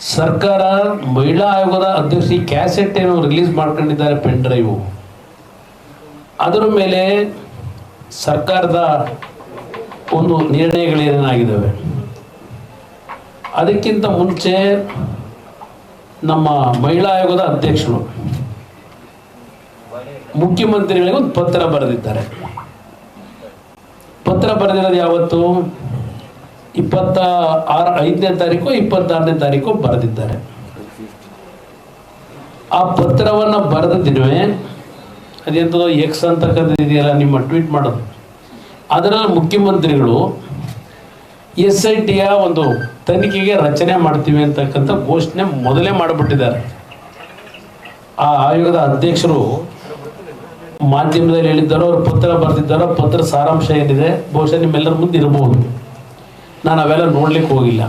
ಸರ್ಕಾರ ಮಹಿಳಾ ಆಯೋಗದ ಅಧ್ಯಕ್ಷ ಕ್ಯಾಸೆಟ್ ಏನು ರಿಲೀಸ್ ಮಾಡ್ಕೊಂಡಿದ್ದಾರೆ ಪೆನ್ ಡ್ರೈವು. ಅದರ ಮೇಲೆ ಸರ್ಕಾರದ ಒಂದು ನಿರ್ಣಯಗಳೇನಾಗಿದ್ದಾವೆ ಅದಕ್ಕಿಂತ ಮುಂಚೆ ನಮ್ಮ ಮಹಿಳಾ ಆಯೋಗದ ಅಧ್ಯಕ್ಷರು ಮುಖ್ಯಮಂತ್ರಿಗಳಿಗೆ ಒಂದು ಪತ್ರ ಬರೆದಿದ್ದಾರೆ. ಪತ್ರ ಬರೆದಿರೋದು ಯಾವತ್ತು? ಇಪ್ಪತ್ತ ಆರು, ಐದನೇ ತಾರೀಕು, ಇಪ್ಪತ್ತಾರನೇ ತಾರೀಕು ಬರೆದಿದ್ದಾರೆ. ಆ ಪತ್ರವನ್ನು ಬರೆದ ದಿನವೇ ಎಕ್ಸ್ ಅಂತಕ್ಕಂಥದ್ದು ಇದೆಯಲ್ಲ ನಿಮ್ಮ ಟ್ವೀಟ್ ಮಾಡೋದು. ಅದರ ಮುಖ್ಯಮಂತ್ರಿಗಳು ಎಸ್ ಐ ಟಿಯ ಒಂದು ತನಿಖೆಗೆ ರಚನೆ ಮಾಡ್ತೀವಿ ಅಂತಕ್ಕಂಥ ಘೋಷಣೆ ಮೊದಲೇ ಮಾಡಿಬಿಟ್ಟಿದ್ದಾರೆ. ಆ ಆಯೋಗದ ಅಧ್ಯಕ್ಷರು ಮಾಧ್ಯಮದಲ್ಲಿ ಹೇಳಿದ್ದಾರೋ, ಅವ್ರ ಪತ್ರ ಬರೆದಿದ್ದಾರೋ ಪತ್ರ ಸಾರಾಂಶ ಏನಿದೆ, ಬಹುಶಃ ನಿಮ್ಮೆಲ್ಲರ ಮುಂದೆ ಇರಬಹುದು. ನಾನು ಅವೆಲ್ಲ ನೋಡ್ಲಿಕ್ಕೆ ಹೋಗಿಲ್ಲ.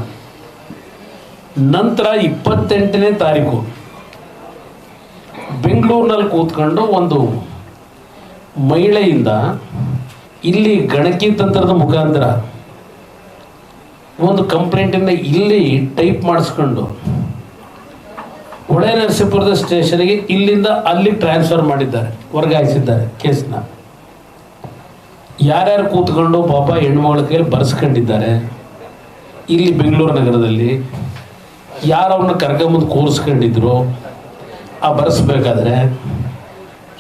ನಂತರ ಇಪ್ಪತ್ತೆಂಟನೇ ತಾರೀಕು ಬೆಂಗಳೂರಿನಲ್ಲಿ ಕೂತ್ಕೊಂಡು ಒಂದು ಮಹಿಳೆಯಿಂದ ಇಲ್ಲಿ ಗಣಕಿ ತಂತ್ರದ ಮುಖಾಂತರ ಒಂದು ಕಂಪ್ಲೇಂಟನ್ನು ಇಲ್ಲಿ ಟೈಪ್ ಮಾಡಿಸ್ಕೊಂಡು ಹೊಳೆ ನರಸೀಪುರದ ಸ್ಟೇಷನ್ಗೆ ಇಲ್ಲಿಂದ ಅಲ್ಲಿ ಟ್ರಾನ್ಸ್ಫರ್ ಮಾಡಿದ್ದಾರೆ, ವರ್ಗಾಯಿಸಿದ್ದಾರೆ ಕೇಸನ್ನ ಯಾರ್ಯಾರು ಕೂತ್ಕೊಂಡು ಪಾಪ ಹೆಣ್ಮಗಳ ಕೈಯಲ್ಲಿ ಬರ್ಸ್ಕೊಂಡಿದ್ದಾರೆ ಇಲ್ಲಿ ಬೆಂಗಳೂರು ನಗರದಲ್ಲಿ ಯಾರು ಅವ್ರನ್ನ ಕರ್ಕೊಂಬಂದು ಕೂರಿಸ್ಕೊಂಡಿದ್ರು, ಆ ಬರೆಸ್ಬೇಕಾದ್ರೆ,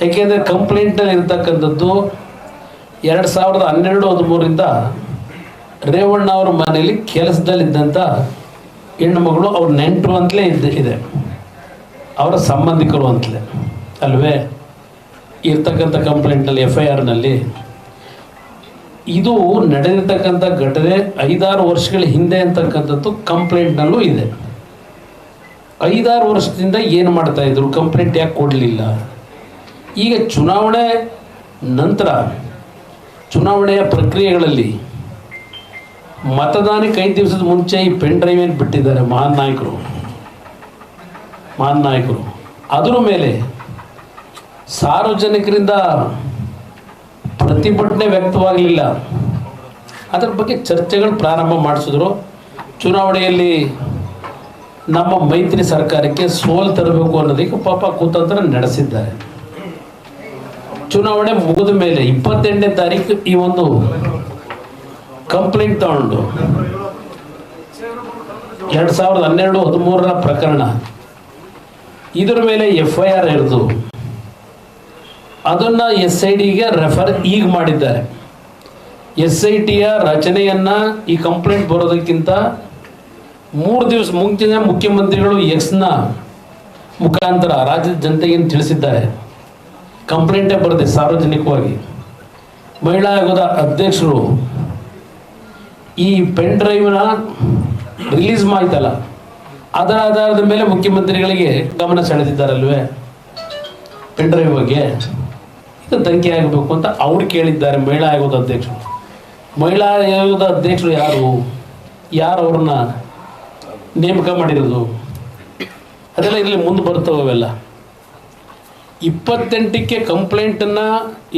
ಯಾಕೆಂದರೆ ಕಂಪ್ಲೇಂಟಲ್ಲಿ ಇರ್ತಕ್ಕಂಥದ್ದು ಎರಡು ಸಾವಿರದ ಹನ್ನೆರಡು, ಹದಿಮೂರಿಂದ ರೇವಣ್ಣ ಅವ್ರ ಮನೆಯಲ್ಲಿ ಕೆಲಸದಲ್ಲಿದ್ದಂಥ ಹೆಣ್ಣುಮಗಳು ಅವ್ರ ನೆಂಟರು ಅಂತಲೇ ಇದ್ದ, ಇದೆ. ಅವರ ಸಂಬಂಧಿಕರು ಅಂತಲೇ, ಅಲ್ವೇ? ಇರ್ತಕ್ಕಂಥ ಕಂಪ್ಲೇಂಟಲ್ಲಿ ಎಫ್ ಐ ಆರ್ನಲ್ಲಿ ಇದು ನಡೆದಿರ್ತಕ್ಕಂಥ ಘಟನೆ ಐದಾರು ವರ್ಷಗಳ ಹಿಂದೆ ಅಂತಕ್ಕಂಥದ್ದು ಕಂಪ್ಲೇಂಟ್ನಲ್ಲೂ ಇದೆ. ಐದಾರು ವರ್ಷದಿಂದ ಏನು ಮಾಡ್ತಾ ಇದ್ರು? ಕಂಪ್ಲೇಂಟ್ ಯಾಕೆ ಕೊಡಲಿಲ್ಲ? ಈಗ ಚುನಾವಣೆ ನಂತರ, ಚುನಾವಣೆಯ ಪ್ರಕ್ರಿಯೆಗಳಲ್ಲಿ ಮತದಾನಕ್ಕೆ ಐದು ದಿವಸದ ಮುಂಚೆ ಈ ಪೆನ್ ಡ್ರೈವ್ ಬಿಟ್ಟಿದ್ದಾರೆ ಮಹಾನ್ ನಾಯಕರು? ಮಹಾನ್ ನಾಯಕರು. ಅದರ ಮೇಲೆ ಸಾರ್ವಜನಿಕರಿಂದ ಪ್ರತಿಭಟನೆ ವ್ಯಕ್ತವಾಗಲಿಲ್ಲ. ಅದರ ಬಗ್ಗೆ ಚರ್ಚೆಗಳು ಪ್ರಾರಂಭ ಮಾಡಿಸಿದ್ರು. ಚುನಾವಣೆಯಲ್ಲಿ ನಮ್ಮ ಮೈತ್ರಿ ಸರ್ಕಾರಕ್ಕೆ ಸೋಲು ತರಬೇಕು ಅನ್ನೋದಕ್ಕೆ ಪಾಪ ಕುತಂತ್ರ ನಡೆಸಿದ್ದಾರೆ. ಚುನಾವಣೆ ಮುಗಿದ ಮೇಲೆ ಇಪ್ಪತ್ತೆಂಟನೇ ತಾರೀಕು ಈ ಒಂದು ಕಂಪ್ಲೇಂಟ್ ತಗೊಂಡು ಎರಡು ಸಾವಿರದ ಹನ್ನೆರಡು ಹದಿಮೂರರ ಪ್ರಕರಣ. ಇದರ ಮೇಲೆ ಎಫ್ ಐ ಆರ್ ಹಿಡಿದು ಅದನ್ನು ಎಸ್ ಐ ಡಿಗೆ ರೆಫರ್ ಈಗ ಮಾಡಿದ್ದಾರೆ. ಎಸ್ ಐ ಟಿಯ ರಚನೆಯನ್ನು ಈ ಕಂಪ್ಲೇಂಟ್ ಬರೋದಕ್ಕಿಂತ ಮೂರು ದಿವಸ ಮುಂಚಿನ ಮುಖ್ಯಮಂತ್ರಿಗಳು ಎಕ್ಸ್ನ ಮುಖಾಂತರ ರಾಜ್ಯದ ಜನತೆಗೆ ತಿಳಿಸಿದ್ದಾರೆ. ಕಂಪ್ಲೇಂಟೇ ಬರುತ್ತೆ ಸಾರ್ವಜನಿಕವಾಗಿ. ಮಹಿಳಾ ಆಯೋಗದ ಅಧ್ಯಕ್ಷರು ಈ ಪೆನ್ ಡ್ರೈವ್ನ ರಿಲೀಸ್ ಮಾಡಿದಲ್ಲ ಅದರ ಆಧಾರದ ಮೇಲೆ ಮುಖ್ಯಮಂತ್ರಿಗಳಿಗೆ ಗಮನ ಸೆಳೆದಿದ್ದಾರಲ್ವೇ? ಪೆನ್ ಡ್ರೈವ್ ಬಗ್ಗೆ. ತನಿಖೆ ಆಗಬೇಕು ಅಂತ ಅವ್ರು ಕೇಳಿದ್ದಾರೆ, ಮಹಿಳಾ ಆಯೋಗದ ಅಧ್ಯಕ್ಷರು. ಮಹಿಳಾ ಆಯೋಗದ ಅಧ್ಯಕ್ಷರು ಯಾರು? ಯಾರು ಅವ್ರನ್ನ ನೇಮಕ ಮಾಡಿರೋದು? ಅದೆಲ್ಲ ಇಲ್ಲಿ ಮುಂದೆ ಬರ್ತವೆ ಅವೆಲ್ಲ ಇಪ್ಪತ್ತೆಂಟಕ್ಕೆ ಕಂಪ್ಲೇಂಟನ್ನು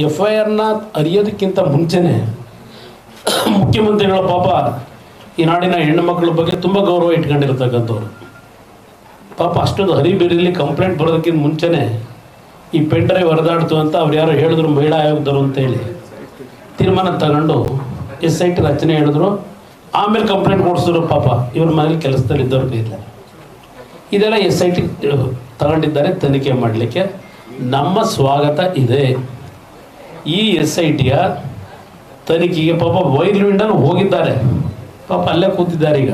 ಎಫ್ ಐ ಆರ್ನ ಅರಿಯೋದಕ್ಕಿಂತ ಮುಂಚೆನೇ ಮುಖ್ಯಮಂತ್ರಿಗಳ ಪಾಪ ಈ ನಾಡಿನ ಹೆಣ್ಣು ಮಕ್ಕಳ ಬಗ್ಗೆ ತುಂಬ ಗೌರವ ಇಟ್ಕೊಂಡಿರ್ತಕ್ಕಂಥವ್ರು. ಪಾಪ ಅಷ್ಟೊಂದು ಹರಿಬಿರಿಲಿ ಕಂಪ್ಲೇಂಟ್ ಬರೋದಕ್ಕಿಂತ ಮುಂಚೆನೇ ಈ ಪೆನ್ ಡ್ರೈವ್ ಹೊರದಾಡ್ತು ಅಂತ ಅವ್ರು ಯಾರೋ ಹೇಳಿದ್ರು, ಮಹಿಳಾ ಆಯೋಗದವರು ಅಂತೇಳಿ ತೀರ್ಮಾನ ತಗೊಂಡು ಎಸ್ ಐ ಟಿ ರಚನೆ ಹೇಳಿದ್ರು. ಆಮೇಲೆ ಕಂಪ್ಲೇಂಟ್ ಕೊಡಿಸಿದ್ರು, ಪಾಪ ಇವ್ರ ಮನೇಲಿ ಕೆಲಸದಲ್ಲಿ ಇದ್ದವ್ರ ಕೈಲಿ ಇದೆಲ್ಲ ಎಸ್ ಐ ಟಿ ತಗೊಂಡಿದ್ದಾರೆ ತನಿಖೆ ಮಾಡಲಿಕ್ಕೆ. ನಮ್ಮ ಸ್ವಾಗತ ಇದೆ. ಈ ಎಸ್ ಐ ಟಿಯ ತನಿಖೆಗೆ ಪಾಪ ವೈರ್ವಿಂಡಲ್ಲಿ ಹೋಗಿದ್ದಾರೆ. ಪಾಪ ಅಲ್ಲೇ ಕೂತಿದ್ದಾರೆ ಈಗ.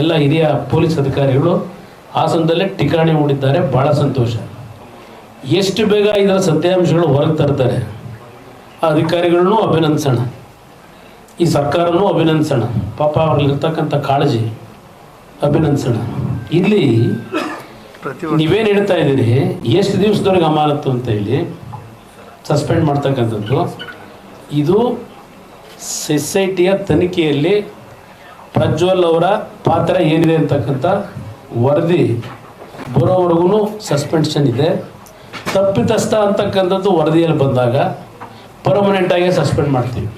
ಎಲ್ಲ ಹಿರಿಯ ಪೊಲೀಸ್ ಅಧಿಕಾರಿಗಳು ಹಾಸನದಲ್ಲೇ ಠಿಕಾಣಿ ಹೂಡಿದ್ದಾರೆ. ಭಾಳ ಸಂತೋಷ. ಎಷ್ಟು ಬೇಗ ಇದರ ಸತ್ಯಾಂಶಗಳು ಹೊರಗೆ ತರ್ತಾರೆ? ಆ ಅಧಿಕಾರಿಗಳನ್ನೂ ಅಭಿನಂದಿಸೋಣ. ಈ ಸರ್ಕಾರನೂ ಅಭಿನಂದಿಸೋಣ. ಪಾಪ ಅವ್ರಲ್ಲಿರ್ತಕ್ಕಂಥ ಕಾಳಜಿ ಅಭಿನಂದಿಸೋಣ. ಇಲ್ಲಿ ನೀವೇನು ಹೇಳ್ತಾ ಇದ್ದೀರಿ, ಎಷ್ಟು ದಿವಸದವರೆಗೆ ಅಮಾನತ್ತು ಅಂತ ಹೇಳಿ ಸಸ್ಪೆಂಡ್ ಮಾಡ್ತಕ್ಕಂಥದ್ದು. ಇದು ಸೊಸೈಟಿಯ ತನಿಖೆಯಲ್ಲಿ ಪ್ರಜ್ವಲ್ ಅವರ ಪಾತ್ರ ಏನಿದೆ ಅಂತಕ್ಕಂಥ ವರದಿ ಬರೋವರೆಗೂ ಸಸ್ಪೆನ್ಷನ್ ಇದೆ. ತಪ್ಪಿತಸ್ಥ ಅಂತಕ್ಕಂಥದ್ದು ವರದಿಯಲ್ಲಿ ಬಂದಾಗ ಪರ್ಮನೆಂಟಾಗಿ ಸಸ್ಪೆಂಡ್ ಮಾಡ್ತೀವಿ.